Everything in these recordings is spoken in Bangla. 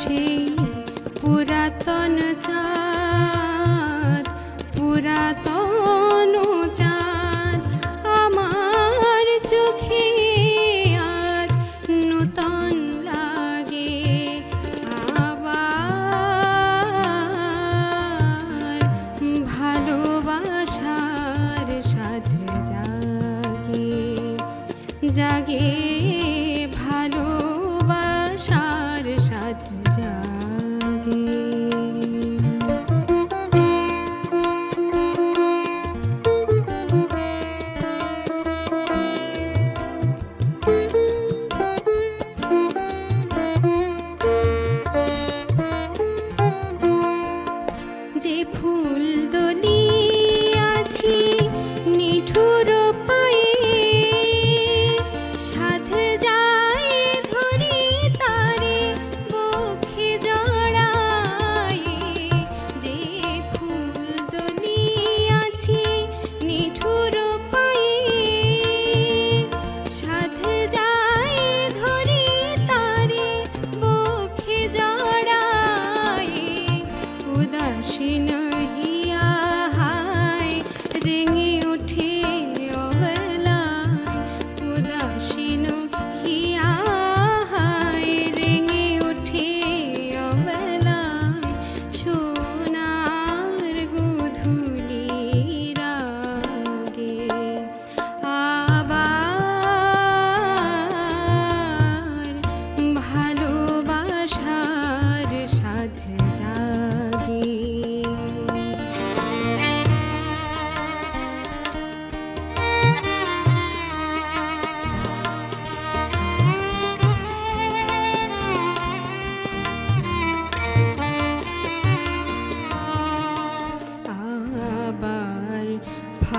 সেই পুরাতন চাঁদ পুরাতন চাঁদ। আমার চোখে আজ নূতন লাগে আবার। ভালোবাসার সাথে জাগে জাগে ভালোবাসার সাথে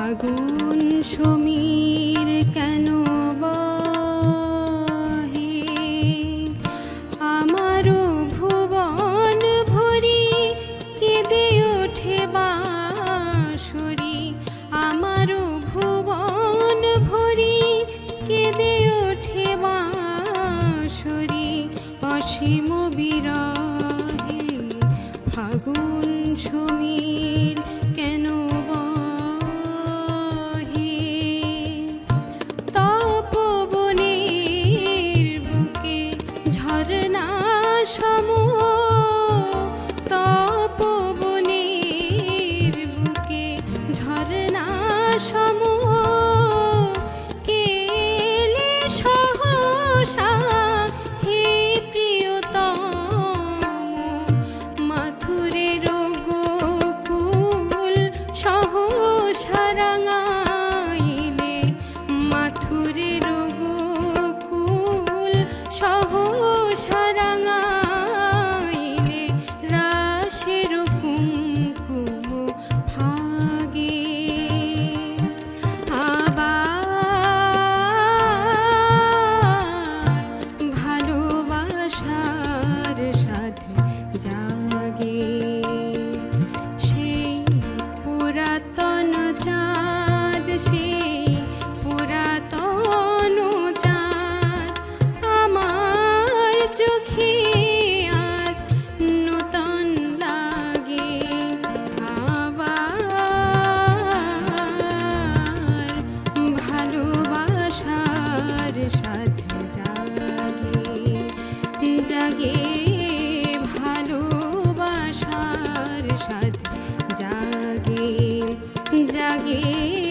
ফাগুন সমীর কেন বহে? আমার ভুবন ভরি কেঁদে ওঠে বাঁশরি। আমার ভুবন ভরি কেঁদে ওঠে বাঁশরি। অসীম বিরহে ফাগুন সমীর তপবনের বুকে ঝরনা সম কেলে সহসা হে প্রিয়তম মাথুরে রোগ সহসা সহসারাঙা মাথুরের রোগ কুল সহ জাগে